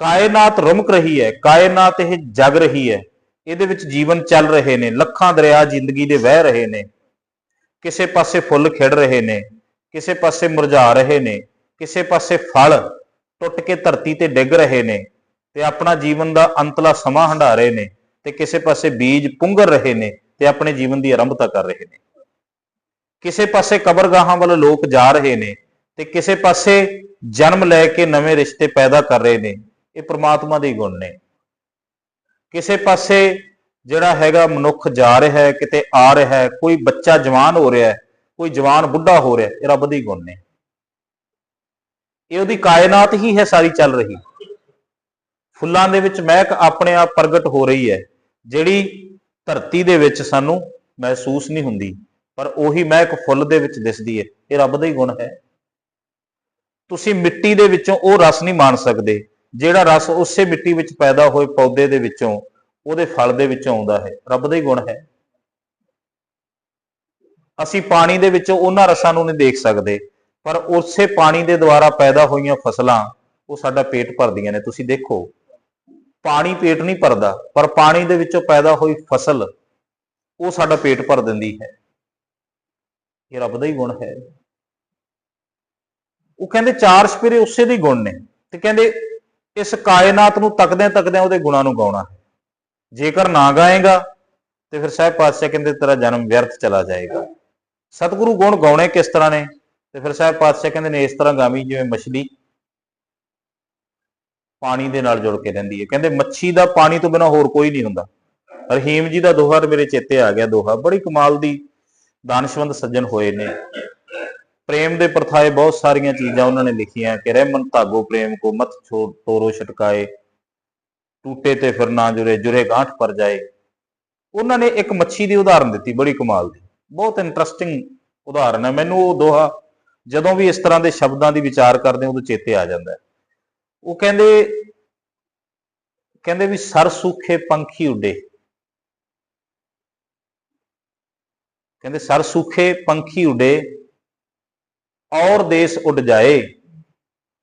ਕਾਇਨਾਤ ਰੁਮਕ ਰਹੀ ਹੈ, ਕਾਇਨਾਤ ਇਹ ਜਗ ਰਹੀ ਹੈ। ਇਹਦੇ ਵਿੱਚ ਜੀਵਨ ਚੱਲ ਰਹੇ ਨੇ, ਲੱਖਾਂ ਦਰਿਆ ਜ਼ਿੰਦਗੀ ਦੇ ਵਹਿ ਰਹੇ ਨੇ। ਕਿਸੇ ਪਾਸੇ ਫੁੱਲ ਖਿੜ ਰਹੇ ਨੇ, ਕਿਸੇ ਪਾਸੇ ਮੁਰਝਾ ਰਹੇ ਨੇ, ਕਿਸੇ ਪਾਸੇ ਫਲ ਟੁੱਟ ਕੇ ਧਰਤੀ ਤੇ ਡਿੱਗ ਰਹੇ ਨੇ ਤੇ ਆਪਣਾ ਜੀਵਨ ਦਾ ਅੰਤਲਾ ਸਮਾਂ ਹੰਢਾ ਰਹੇ ਨੇ ਤੇ ਕਿਸੇ ਪਾਸੇ ਬੀਜ ਪੁੰਗਰ ਰਹੇ ਨੇ ਤੇ ਆਪਣੇ ਜੀਵਨ ਦੀ ਆਰੰਭਤਾ ਕਰ ਰਹੇ ਨੇ। ਕਿਸੇ ਪਾਸੇ ਕਬਰਗਾਹਾਂ ਵੱਲ ਲੋਕ ਜਾ ਰਹੇ ਨੇ ਤੇ ਕਿਸੇ ਪਾਸੇ ਜਨਮ ਲੈ ਕੇ ਨਵੇਂ ਰਿਸ਼ਤੇ ਪੈਦਾ ਕਰ ਰਹੇ ਨੇ ਇਹ ਪ੍ਰਮਾਤਮਾ ਦੇ ਗੁਣ ਨੇ। ਕਿਸੇ ਪਾਸੇ ਜਿਹੜਾ ਹੈਗਾ ਮਨੁੱਖ ਜਾ ਰਿਹਾ ਹੈ, ਕਿਤੇ ਆ ਰਿਹਾ ਹੈ, ਕੋਈ ਬੱਚਾ ਜਵਾਨ ਹੋ ਰਿਹਾ ਹੈ, ਕੋਈ ਜਵਾਨ ਬੁੱਢਾ ਹੋ ਰਿਹਾ ਇਹ ਰੱਬ ਦੇ ਹੀ ਗੁਣ ਨੇ। ਇਹ ਉਹਦੀ ਕਾਇਨਾਤ ਹੀ ਹੈ ਸਾਰੀ ਚੱਲ ਰਹੀ। ਫੁੱਲਾਂ ਦੇ ਵਿੱਚ ਮਹਿਕ ਆਪਣੇ ਆਪ ਪ੍ਰਗਟ ਹੋ ਰਹੀ ਹੈ। ਜਿਹੜੀ ਧਰਤੀ ਦੇ ਵਿੱਚ ਸਾਨੂੰ ਮਹਿਸੂਸ ਨਹੀਂ ਹੁੰਦੀ, ਪਰ ਉਹੀ ਮਹਿਕ ਫੁੱਲ ਦੇ ਵਿੱਚ ਦਿਸਦੀ ਹੈ। ਇਹ ਰੱਬ ਦਾ ਹੀ ਗੁਣ ਹੈ। ਤੁਸੀਂ ਮਿੱਟੀ ਦੇ ਵਿੱਚੋਂ ਉਹ ਰਸ ਨਹੀਂ ਮਾਣ ਸਕਦੇ। ਜਿਹੜਾ ਰਸ ਉਸੇ ਮਿੱਟੀ ਵਿੱਚ ਪੈਦਾ ਹੋਏ ਪੌਦੇ ਦੇ ਵਿੱਚੋਂ, ਉਹਦੇ ਫਲ ਦੇ ਵਿੱਚੋਂ ਆਉਂਦਾ ਹੈ। ਰੱਬ ਦਾ ਹੀ ਗੁਣ ਹੈ। ਅਸੀਂ ਪਾਣੀ ਦੇ ਵਿੱਚੋਂ ਉਹਨਾਂ ਰਸਾਂ ਨੂੰ ਨਹੀਂ ਦੇਖ ਸਕਦੇ, ਪਰ ਉਸੇ ਪਾਣੀ ਦੇ ਦੁਆਰਾ ਪੈਦਾ ਹੋਈਆਂ ਫਸਲਾਂ, ਉਹ ਸਾਡਾ ਪੇਟ ਭਰਦੀਆਂ ਨੇ। ਤੁਸੀਂ ਦੇਖੋ, ਪਾਣੀ ਪੇਟ ਨਹੀਂ ਭਰਦਾ, ਪਰ ਪਾਣੀ ਦੇ ਵਿੱਚੋਂ ਪੈਦਾ ਹੋਈ ਫਸਲ, ਉਹ ਸਾਡਾ ਪੇਟ ਭਰ ਦਿੰਦੀ ਹੈ। ਇਹ ਰੱਬ ਦਾ ਹੀ ਗੁਣ ਹੈ। ਉਹ ਕਹਿੰਦੇ ਚਾਰ ਸਪੇਰੇ ਉਸੇ ਦੇ ਗੁਣ ਨੇ। ਤੇ ਕਹਿੰਦੇ ਇਸ ਕਾਇਨਾਤ ਨੂੰ ਤੱਕਦਿਆਂ ਤੱਕਦਿਆਂ ਉਹਦੇ ਗੁਣਾਂ ਨੂੰ ਗਾਉਣਾ ਹੈ। ਜੇਕਰ ਨਾ ਗਾਏਗਾ, ਤੇ ਫਿਰ ਸਾਹਿਬ ਪਾਤਸ਼ਾਹ ਕਹਿੰਦੇ ਤੇਰਾ ਜਨਮ ਵਿਅਰਥ ਚਲਾ ਜਾਏਗਾ। ਸਤਿਗੁਰੂ ਗੁਣ ਗਾਉਣੇ ਕਿਸ ਤਰ੍ਹਾਂ ਨੇ? ਤੇ ਫਿਰ ਸਾਹਿਬ ਪਾਤਸ਼ਾਹ ਕਹਿੰਦੇ ਨੇ ਇਸ ਤਰ੍ਹਾਂ ਗਾਵੀ, ਜਿਵੇਂ ਮਛਲੀ ਪਾਣੀ ਦੇ ਨਾਲ ਜੁੜ ਕੇ ਰਹਿੰਦੀ ਹੈ। ਕਹਿੰਦੇ ਮੱਛੀ ਦਾ ਪਾਣੀ ਤੋਂ ਬਿਨਾ ਹੋਰ ਕੋਈ ਨਹੀਂ ਹੁੰਦਾ। ਰਹੀਮ ਜੀ ਦਾ ਦੋਹਾ ਤੇ ਮੇਰੇ ਚੇਤੇ ਆ ਗਿਆ ਦੋਹਾ। ਬੜੀ ਕਮਾਲ ਦੀ ਦਾਨਸ਼ਵੰਦ ਸੱਜਣ ਹੋਏ ਨੇ। ਪ੍ਰੇਮ ਦੇ ਪਰਥਾਏ ਬਹੁਤ ਸਾਰੀਆਂ ਚੀਜ਼ਾਂ ਉਹਨਾਂ ਨੇ ਲਿਖੀਆਂ ਕਿ ਰਹਿਮਨ ਧਾਗੋ ਪ੍ਰੇਮ ਕੋ ਮਤ ਛੋੜ ਤੋਰੋ ਛਟਕਾਏ। ਟੂਟੇ ਤੇ ਫਿਰ ਨਾ ਜੁਰੇ ਜੁਰੇ ਗਾਂਠ ਪਰ ਜਾਏ। ਉਹਨਾਂ ਨੇ ਇੱਕ ਮੱਛੀ ਦੀ ਉਦਾਹਰਨ ਦਿੱਤੀ, ਬੜੀ ਕਮਾਲ ਦੀ। ਬਹੁਤ ਇੰਟਰਸਟਿੰਗ ਉਦਾਹਰਨ ਹੈ। ਮੈਨੂੰ ਉਹ ਦੋਹਾ ਜਦੋਂ ਵੀ ਇਸ ਤਰ੍ਹਾਂ ਦੇ ਸ਼ਬਦਾਂ ਦੀ ਵਿਚਾਰ ਕਰਦੇ ਉਦੋਂ ਚੇਤੇ ਆ ਜਾਂਦਾ ਉਹ ਕਹਿੰਦੇ ਕਹਿੰਦੇ ਵੀ ਸਰ ਸੂਖੇ ਪੰਖੀ ਉੱਡੇ। ਕਹਿੰਦੇ ਸਰ ਸੂਖੇ ਪੰਖੀ ਉੱਡੇ। ਔਰ ਦੇਸ਼ ਉੱਡ ਜਾਏ।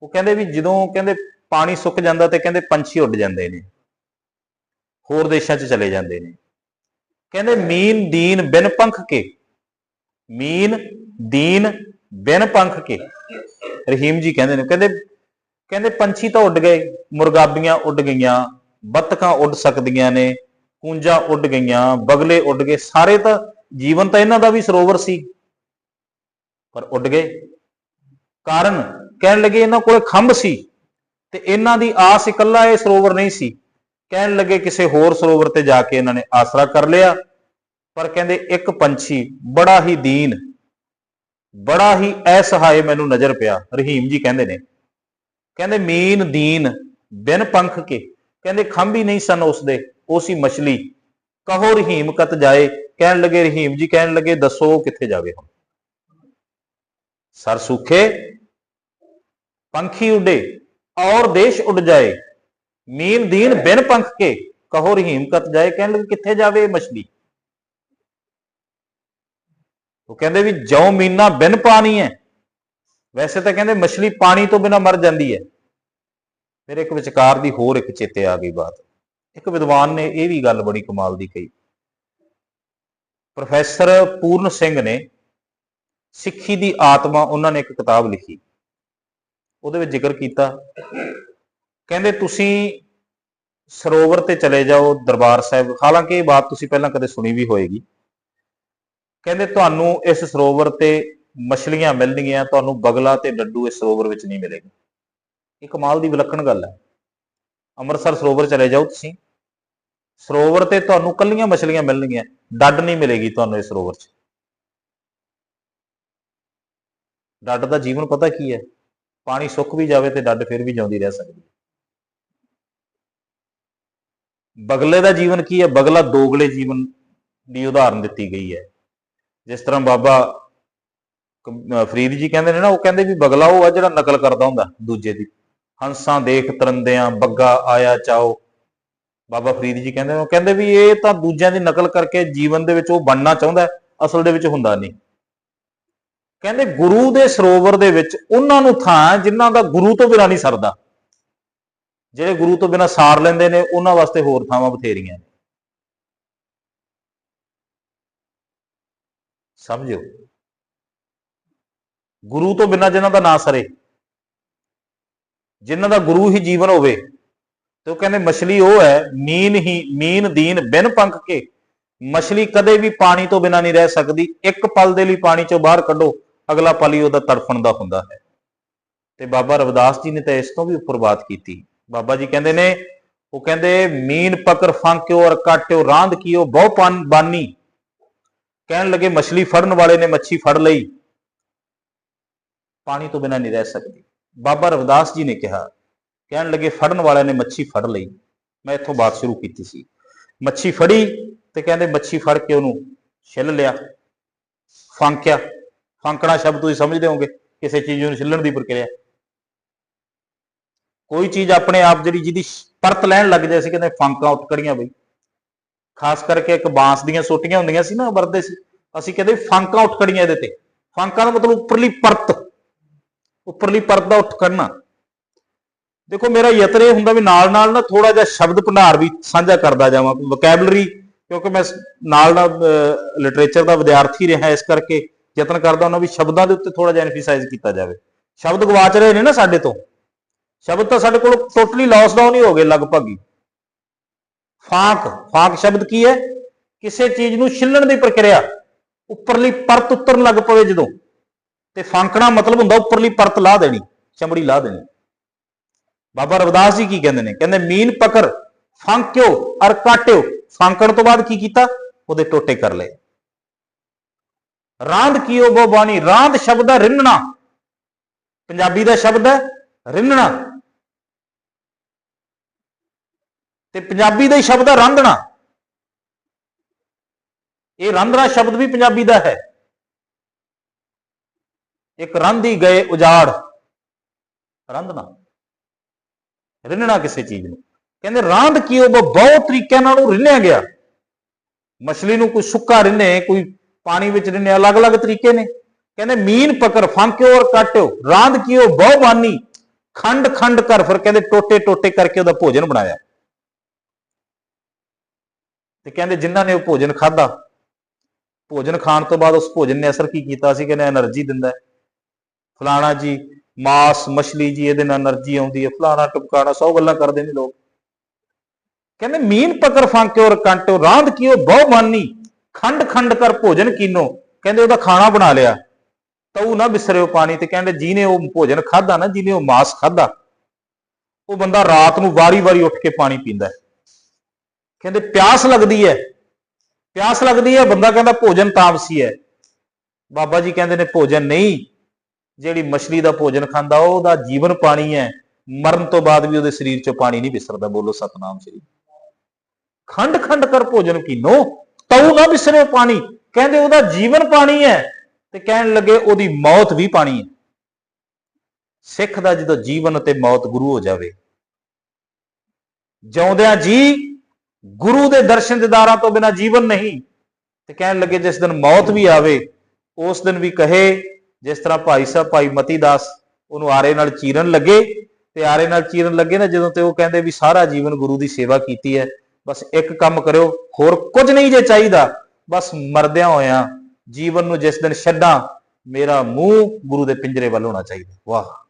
ਉਹ ਕਹਿੰਦੇ ਵੀ ਜਦੋਂ ਕਹਿੰਦੇ ਪਾਣੀ ਸੁੱਕ ਜਾਂਦਾ ਤੇ ਕਹਿੰਦੇ ਪੰਛੀ ਉੱਡ ਜਾਂਦੇ ਨੇ। ਹੋਰ ਦੇਸ਼ਾਂ 'ਚ ਚਲੇ ਜਾਂਦੇ ਨੇ। ਕਹਿੰਦੇ ਮੀਨ ਦੀਨ ਬਿਨ ਪੰਖ ਕੇ। ਮੀਨ ਦੀਨ ਬਿਨ ਪੰਖ ਕੇ। ਰਹੀਮ ਜੀ ਕਹਿੰਦੇ ਨੇ, ਕਹਿੰਦੇ ਕਹਿੰਦੇ ਪੰਛੀ ਤਾਂ ਉੱਡ ਗਏ, ਮੁਰਗਾਬੀਆਂ ਉੱਡ ਗਈਆਂ ਬੱਤਕਾਂ ਉੱਡ ਸਕਦੀਆਂ ਨੇ, ਕੂੰਜਾਂ ਉੱਡ ਗਈਆਂ, ਬਗਲੇ ਉੱਡ ਗਏ। ਸਾਰੇ ਤਾਂ ਜੀਵਨ ਤਾਂ ਇਹਨਾਂ ਦਾ ਵੀ ਸਰੋਵਰ ਸੀ। ਪਰ ਉੱਡ ਗਏ। ਕਾਰਨ ਕਹਿਣ ਲੱਗੇ ਇਹਨਾਂ ਕੋਲੇ ਖੰਭ ਸੀ ਤੇ ਇਹਨਾਂ ਦੀ ਆਸ ਇਕੱਲਾ ਇਹ ਸਰੋਵਰ ਨਹੀਂ ਸੀ। ਕਹਿਣ ਲੱਗੇ ਕਿਸੇ ਹੋਰ ਸਰੋਵਰ ਤੇ ਜਾ ਕੇ ਇਹਨਾਂ ਨੇ ਆਸਰਾ ਕਰ ਲਿਆ, ਪਰ ਕਹਿੰਦੇ ਇੱਕ ਪੰਛੀ ਬੜਾ ਹੀ ਦੀਨ, ਬੜਾ ਹੀ ਅਸਹਾਏ ਮੈਨੂੰ ਨਜ਼ਰ ਪਿਆ, ਰਹੀਮ ਜੀ ਕਹਿੰਦੇ ਨੇ। ਕਹਿੰਦੇ ਮੀਨ ਦੀਨ ਬਿਨ ਪੰਖ ਕੇ, ਕਹਿੰਦੇ ਖੰਭ ਹੀ ਨਹੀਂ ਸਨ ਉਸਦੇ, ਉਹ ਸੀ ਮਛਲੀ। ਕਹੋ ਰਹੀਮ ਕਤ ਜਾਏ, ਕਹਿਣ ਲੱਗੇ ਰਹੀਮ ਜੀ ਕਹਿਣ ਲੱਗੇ ਦੱਸੋ ਉਹ ਕਿੱਥੇ ਜਾਵੇ ਹੁਣ। ਸਰ ਸੁਖੇ, ਪੰਖੀ ਉੱਡੇ, ਔਰ ਦੇਸ਼ ਉੱਡ ਜਾਏ। ਮੀਨ ਦੀਨ ਬਿਨ ਪੰਖ ਕੇ, ਕਹੋ ਰਹੀਮ ਕਤ ਜਾਏ। ਕਹਿਣ ਲੱਗੇ ਕਿੱਥੇ ਜਾਵੇ ਇਹ ਮਛਲੀ? ਉਹ ਕਹਿੰਦੇ ਵੀ ਜਉ ਮੀਨਾ ਬਿਨ ਪਾਣੀ ਹੈ। ਵੈਸੇ ਤਾਂ ਕਹਿੰਦੇ ਮਛਲੀ ਪਾਣੀ ਤੋਂ ਬਿਨਾ ਮਰ ਜਾਂਦੀ ਹੈ। ਫਿਰ ਇੱਕ ਵਿਚਕਾਰ ਦੀ ਹੋਰ ਇੱਕ ਚੇਤੇ ਆ ਗਈ ਬਾਤ। ਇੱਕ ਵਿਦਵਾਨ ਨੇ ਇਹ ਵੀ ਗੱਲ ਬੜੀ ਕਮਾਲ ਦੀ ਕਹੀ। ਪ੍ਰੋਫੈਸਰ ਪੂਰਨ ਸਿੰਘ ਨੇ ਸਿੱਖੀ ਦੀ ਆਤਮਾ ਉਹਨਾਂ ਨੇ ਇੱਕ ਕਿਤਾਬ ਲਿਖੀ। ਉਹਦੇ ਵਿੱਚ ਜ਼ਿਕਰ ਕੀਤਾ। ਕਹਿੰਦੇ, ਤੁਸੀਂ ਸਰੋਵਰ ਤੇ ਚਲੇ ਜਾਓ ਦਰਬਾਰ ਸਾਹਿਬ। ਹਾਲਾਂਕਿ ਇਹ ਬਾਤ ਤੁਸੀਂ ਪਹਿਲਾਂ ਕਦੇ ਸੁਣੀ ਵੀ ਹੋਏਗੀ। ਕਹਿੰਦੇ, ਤੁਹਾਨੂੰ ਇਸ ਸਰੋਵਰ ਤੇ ਮਛਲੀਆਂ ਮਿਲਣਗੀਆਂ, ਤੁਹਾਨੂੰ ਬਗਲਾ ਤੇ ਡੱਡੂ ਇਸ ਸਰੋਵਰ ਵਿੱਚ ਨਹੀਂ ਮਿਲੇਗਾ। ਇਹ ਕਮਾਲ ਦੀ ਵਿਲੱਖਣ ਗੱਲ ਹੈ। ਅੰਮ੍ਰਿਤਸਰ ਸਰੋਵਰ ਚਲੇ ਜਾਓ ਤੁਸੀਂ। ਸਰੋਵਰ ਤੇ ਤੁਹਾਨੂੰ ਕੱਲੀਆਂ ਮਛਲੀਆਂ ਮਿਲਣਗੀਆਂ। ਡੱਡ ਨਹੀਂ ਮਿਲੇਗੀ ਤੁਹਾਨੂੰ ਇਸ ਸਰੋਵਰ 'ਚ। ਡੱਡ ਦਾ ਜੀਵਨ ਪਤਾ ਕੀ ਹੈ? ਪਾਣੀ ਸੁੱਕ ਵੀ ਜਾਵੇ ਤੇ ਡੱਡ ਫਿਰ ਵੀ ਜਿਉਂਦੀ ਰਹਿ ਸਕਦੀ ਹੈ। ਬਗਲੇ ਦਾ ਜੀਵਨ ਕੀ ਹੈ? ਬਗਲਾ ਦੋਗਲੇ ਜੀਵਨ ਦੀ ਉਦਾਹਰਨ ਦਿੱਤੀ ਗਈ ਹੈ। ਜਿਸ ਤਰ੍ਹਾਂ ਬਾਬਾ ਫਰੀਦ ਜੀ ਕਹਿੰਦੇ ਨੇ ਨਾ, ਉਹ ਕਹਿੰਦੇ ਵੀ ਬਗਲਾ ਉਹ ਆ ਜਿਹੜਾ ਨਕਲ ਕਰਦਾ ਹੁੰਦਾ ਦੂਜੇ ਦੀ। ਹੰਸਾਂ ਦੇਖ ਤਰੰਦਿਆਂ, ਬੱਗਾ ਆਇਆ ਚਾਓ। ਬਾਬਾ ਫਰੀਦ ਜੀ ਕਹਿੰਦੇ ਨੇ, ਉਹ ਕਹਿੰਦੇ ਵੀ ਇਹ ਤਾਂ ਦੂਜਿਆਂ ਦੀ ਨਕਲ ਕਰਕੇ ਜੀਵਨ ਦੇ ਵਿੱਚ ਉਹ ਬਣਨਾ ਚਾਹੁੰਦਾ ਅਸਲ ਦੇ ਵਿੱਚ ਹੁੰਦਾ ਨਹੀਂ। ਕਹਿੰਦੇ ਗੁਰੂ ਦੇ ਸਰੋਵਰ ਦੇ ਵਿੱਚ ਉਹਨਾਂ ਨੂੰ ਥਾਂ ਹੈ ਜਿਨ੍ਹਾਂ ਦਾ ਗੁਰੂ ਤੋਂ ਬਿਨਾਂ ਨਹੀਂ ਸਰਦਾ। ਜਿਹੜੇ ਗੁਰੂ ਤੋਂ ਬਿਨਾਂ ਸਾਰ ਲੈਂਦੇ ਨੇ, ਉਹਨਾਂ ਵਾਸਤੇ ਹੋਰ ਥਾਵਾਂ ਬਥੇਰੀਆਂ ਨੇ। ਸਮਝੋ ਗੁਰੂ ਤੋਂ ਬਿਨਾਂ ਜਿਨ੍ਹਾਂ ਦਾ ਨਾ ਸਰੇ, ਜਿਨ੍ਹਾਂ ਦਾ ਗੁਰੂ ਹੀ ਜੀਵਨ ਹੋਵੇ, ਤੇ ਉਹ ਕਹਿੰਦੇ ਮਛਲੀ ਉਹ ਹੈ, ਮੀਨ ਹੀ, ਮੀਨ ਦੀਨ ਬਿਨ ਪੰਖ ਕੇ। ਮਛਲੀ ਕਦੇ ਵੀ ਪਾਣੀ ਤੋਂ ਬਿਨਾਂ ਨਹੀਂ ਰਹਿ ਸਕਦੀ। ਇੱਕ ਪਲ ਦੇ ਲਈ ਪਾਣੀ ਚੋਂ ਬਾਹਰ ਕੱਢੋ। ਅਗਲਾ ਪਲ ਹੀ ਉਹਦਾ ਤੜਫਣ ਦਾ ਹੁੰਦਾ ਹੈ। ਤੇ ਬਾਬਾ ਰਵਿਦਾਸ ਜੀ ਨੇ ਤਾਂ ਇਸ ਤੋਂ ਵੀ ਉੱਪਰ ਬਾਤ ਕੀਤੀ। ਬਾਬਾ ਜੀ ਕਹਿੰਦੇ ਨੇ, ਉਹ ਕਹਿੰਦੇ, ਮੀਨ ਪਕਰ ਫਾਂਕਿਓ ਔਰ ਕਾਟਿਓ, ਰਾਂਦ ਕੀਓ, ਬਹੁ ਪਨ, ਬਾਨੀ। ਕਹਿਣ ਲੱਗੇ, ਮਛਲੀ ਫੜਨ ਵਾਲੇ ਨੇ ਮੱਛੀ ਫੜ ਲਈ। ਪਾਣੀ ਤੋਂ ਬਿਨਾਂ ਨਹੀਂ ਰਹਿ ਸਕਦੀ। ਬਾਬਾ ਰਵਿਦਾਸ ਜੀ ਨੇ ਕਿਹਾ, ਕਹਿਣ ਲੱਗੇ, ਫੜਨ ਵਾਲਿਆਂ ਨੇ ਮੱਛੀ ਫੜ ਲਈ। ਮੈਂ ਇੱਥੋਂ ਬਾਤ ਸ਼ੁਰੂ ਕੀਤੀ ਸੀ। ਮੱਛੀ ਫੜੀ ਤੇ ਕਹਿੰਦੇ, ਮੱਛੀ ਫੜ ਕੇ ਉਹਨੂੰ ਛਿੱਲ ਲਿਆ, ਫਾਂਕਿਆ। ਫਾਂਕਣਾ ਸ਼ਬਦ ਤੁਸੀਂ ਸਮਝਦੇ ਹੋਗੇ ਕਿਸੇ ਚੀਜ਼ ਨੂੰ ਛਿੱਲਣ ਦੀ ਪ੍ਰਕਿਰਿਆ। ਕੋਈ ਚੀਜ਼ ਆਪਣੇ ਆਪ ਜਿਹੜੀ ਜਿਹਦੀ ਪਰਤ ਲੈਣ ਲੱਗ ਜਾਏ ਸੀ ਕਹਿੰਦੇ ਫਾਂਕਾਂ ਉੱਠ ਬਈ। ਖਾਸ ਕਰਕੇ ਇੱਕ ਬਾਂਸ ਦੀਆਂ ਸੋਟੀਆਂ ਹੁੰਦੀਆਂ ਸੀ ਨਾ ਉਹ ਸੀ। ਅਸੀਂ ਕਹਿੰਦੇ ਫਾਂਕਾਂ ਉੱਠ ਇਹਦੇ ਤੇ। ਫਾਂਕਾਂ ਦਾ ਮਤਲਬ ਉੱਪਰਲੀ ਪਰਤ। ਉੱਪਰਲੀ ਪਰਤ ਦਾ ਉੱਠ ਦੇਖੋ, ਮੇਰਾ ਯਤਨ ਇਹ ਹੁੰਦਾ ਵੀ ਨਾਲ ਨਾਲ ਨਾ ਥੋੜਾ ਜਿਹਾ ਸ਼ਬਦ ਭੰਡਾਰ ਵੀ ਸਾਂਝਾ ਕਰਦਾ ਜਾਵਾਂ। ਵੋਕੈਬਲਰੀ ਕਿਉਂਕਿ ਮੈਂ ਨਾਲ ਨਾਲ ਲਿਟਰੇਚਰ ਦਾ ਵਿਦਿਆਰਥੀ ਰਿਹਾ ਇਸ ਕਰਕੇ ਯਤਨ ਕਰਦਾ ਉਹਨਾਂ ਵੀ ਸ਼ਬਦਾਂ ਦੇ ਉੱਤੇ ਥੋੜਾ ਜਿਹਾ ਐਨਫੀਸਾਈਜ਼ ਕੀਤਾ ਜਾਵੇ। ਸ਼ਬਦ ਗਵਾਚ ਰਹੇ ਨੇ ਨਾ ਸਾਡੇ ਤੋਂ। ਸ਼ਬਦ ਤਾਂ ਸਾਡੇ ਕੋਲ ਟੋਟਲੀ ਲਾਸ ਡਾਊਨ ਹੀ ਹੋ ਗਏ ਲਗਭਗ ਹੀ। ਫਾਂਕ ਫਾਂਕ ਸ਼ਬਦ ਕੀ ਹੈ? ਕਿਸੇ ਚੀਜ਼ ਨੂੰ ਛਿੱਲਣ ਦੀ ਪ੍ਰਕਿਰਿਆ, ਉੱਪਰਲੀ ਪਰਤ ਉਤਰਨ ਲੱਗ ਪਵੇ ਜਦੋਂ। ਤੇ ਫਾਂਕਣਾ ਮਤਲਬ ਹੁੰਦਾ ਉੱਪਰਲੀ ਪਰਤ ਲਾ ਦੇਣੀ, ਚਮੜੀ ਲਾ ਦੇਣੀ। ਬਾਬਾ ਰਵਿਦਾਸ ਜੀ ਕੀ ਕਹਿੰਦੇ ਨੇ? ਕਹਿੰਦੇ, ਮੀਨ ਪਕਰ, ਫਾਂਕਿਓ ਅਰ ਕਾਟਿਓ। ਫਾਂਕਣ ਤੋਂ ਬਾਅਦ ਕੀ ਕੀਤਾ? ਉਹਦੇ ਟੋਟੇ ਕਰ ਲਏ। ਰਾਂਦ ਕੀਓ ਗੋ ਬਾਣੀ? ਰਾਂਦ ਸ਼ਬਦ ਹੈ ਰਿੰਨਣਾ। ਪੰਜਾਬੀ ਦਾ ਸ਼ਬਦ ਹੈ ਰਿੰਨਣਾ। ਤੇ ਪੰਜਾਬੀ ਦਾ ਹੀ ਸ਼ਬਦ ਹੈ ਰਾਂਧਣਾ। ਇਹ ਰਾਂਧਣਾ ਸ਼ਬਦ ਵੀ ਪੰਜਾਬੀ ਦਾ ਹੈ। ਇੱਕ ਰੰਧੀ ਗਏ ਉਜਾੜ। ਰੰਧਣਾ। ਰਿੰਨਣਾ ਕਿਸੇ ਚੀਜ਼ ਨੂੰ। ਕਹਿੰਦੇ ਰਾਂਧ ਕੀ ਉਹ ਬਹੁਤ ਤਰੀਕਿਆਂ ਨਾਲ ਉਹ ਰਿੰਨਿਆ ਗਿਆ। ਮਛਲੀ ਨੂੰ ਕੋਈ ਸੁੱਕਾ ਰਿੰਨੇ, ਕੋਈ ਪਾਣੀ ਵਿੱਚ ਦਿੰਨੇ ਅਲੱਗ-ਅਲੱਗ ਤਰੀਕੇ ਨੇ। ਕਹਿੰਦੇ ਮੀਨ ਪਕਰ ਫਾਂਕਿਓ ਔਰ ਕਾਟਿਓ ਰਾਂਧ ਕੀਓ ਬਹੁ ਬਾਨੀ, ਖੰਡ ਖੰਡ ਕਰ, ਫਿਰ ਕਹਿੰਦੇ ਟੋਟੇ ਟੋਟੇ ਕਰਕੇ ਉਹਦਾ ਭੋਜਨ ਬਣਾਇਆ। ਤੇ ਕਹਿੰਦੇ ਜਿਨ੍ਹਾਂ ਨੇ ਉਹ ਭੋਜਨ ਖਾਧਾ, ਭੋਜਨ ਖਾਣ ਤੋਂ ਬਾਅਦ ਉਸ ਭੋਜਨ ਨੇ ਅਸਰ ਕੀ ਕੀਤਾ ਸੀ? ਕਹਿੰਦੇ એનર્ਜੀ ਦਿੰਦਾ ਫਲਾਣਾ ਜੀ, ਮਾਸ, ਮਛਲੀ ਜੀ, ਇਹਦੇ ਨਾਲ એનર્ਜੀ ਆਉਂਦੀ ਹੈ। ਫਲਾਣਾ ਟਪਕਾਣਾ, ਸੌ ਗੱਲਾਂ ਕਰਦੇ ਨੇ ਲੋਕ। ਕਹਿੰਦੇ ਮੀਨ ਪਕਰ ਫਾਂਕਿਓ ਔਰ ਕੰਟੋ, ਰਾਂਧ ਕੀਓ ਬਹੁ ਬਾਨੀ ਖੰਡ ਖੰਡ ਕਰ ਭੋਜਨ ਕੀਨੋ। ਕਹਿੰਦੇ ਉਹਦਾ ਖਾਣਾ ਬਣਾ ਲਿਆ। ਤਉ ਨਾ ਬਿਸਰਿਓ ਪਾਣੀ ਤੇ ਕਹਿੰਦੇ ਜਿਹਨੇ ਉਹ ਭੋਜਨ ਖਾਦਾ ਨਾ, ਜਿਹਨੇ ਉਹ ਮਾਸ ਖਾਦਾ ਉਹ ਬੰਦਾ ਰਾਤ ਨੂੰ ਵਾਰੀ-ਵਾਰੀ ਉੱਠ ਕੇ ਪਾਣੀ ਪੀਂਦਾ ਹੈ। ਕਹਿੰਦੇ ਪਿਆਸ ਲੱਗਦੀ ਹੈ। ਪਿਆਸ ਲੱਗਦੀ ਹੈ, ਬੰਦਾ ਕਹਿੰਦਾ ਭੋਜਨ ਤਾਮਸੀ ਹੈ। ਬਾਬਾ ਜੀ ਕਹਿੰਦੇ ਨੇ ਭੋਜਨ ਨਹੀਂ। ਜਿਹੜੀ ਮਛਲੀ ਦਾ ਭੋਜਨ ਖਾਂਦਾ, ਉਹਦਾ ਜੀਵਨ ਪਾਣੀ ਹੈ। ਮਰਨ ਤੋਂ ਬਾਅਦ ਵੀ ਉਹਦੇ ਸਰੀਰ ਚੋਂ ਪਾਣੀ ਨਹੀਂ ਵਿਸਰਦਾ ਬੋਲੋ ਸਤਨਾਮ ਸ੍ਰੀ। ਖੰਡ ਖੰਡ ਕਰ ਭੋਜਨ ਕੀਨੋ। ਤਉ ਨਾ ਵਿਸਰੇ ਪਾਣੀ। ਕਹਿੰਦੇ ਉਹਦਾ ਜੀਵਨ ਪਾਣੀ ਹੈ ਤੇ ਕਹਿਣ ਲੱਗੇ ਉਹਦੀ ਮੌਤ ਵੀ ਪਾਣੀ ਹੈ। ਸਿੱਖ ਦਾ ਜਦੋਂ ਜੀਵਨ ਤੇ ਮੌਤ ਗੁਰੂ ਹੋ ਜਾਵੇ, ਜਿਉਂਦਿਆਂ ਜੀ ਗੁਰੂ ਦੇ ਦਰਸ਼ਨ ਦਿਦਾਰਾਂ ਤੋਂ ਬਿਨਾ ਜੀਵਨ ਨਹੀਂ, ਤੇ ਕਹਿਣ ਲੱਗੇ ਜਿਸ ਦਿਨ ਮੌਤ ਵੀ ਆਵੇ, ਉਸ ਦਿਨ ਵੀ ਕਹੇ, ਜਿਸ ਤਰ੍ਹਾਂ ਭਾਈ ਸਾਹਿਬ, ਭਾਈ ਮਤੀ ਦਾਸ ਉਹਨੂੰ ਆਰੇ ਨਾਲ ਚੀਰਨ ਲੱਗੇ, ਤੇ ਆਰੇ ਨਾਲ ਚੀਰਨ ਲੱਗੇ ਨਾ ਜਦੋਂ ਤੇ ਉਹ ਕਹਿੰਦੇ ਵੀ ਸਾਰਾ ਜੀਵਨ ਗੁਰੂ ਦੀ ਸੇਵਾ ਕੀਤੀ ਹੈ ਬਸ ਇੱਕ ਕੰਮ ਕਰਿਓ, ਹੋਰ ਕੁਝ ਨਹੀਂ ਜੇ ਚਾਹੀਦਾ, ਬਸ ਮਰਦਿਆਂ ਹੋਇਆਂ ਜੀਵਨ ਨੂੰ ਜਿਸ ਦਿਨ ਛੱਡਾਂ, ਮੇਰਾ ਮੂੰਹ ਗੁਰੂ ਦੇ ਪਿੰਜਰੇ ਵੱਲ ਹੋਣਾ ਚਾਹੀਦਾ। ਵਾਹ।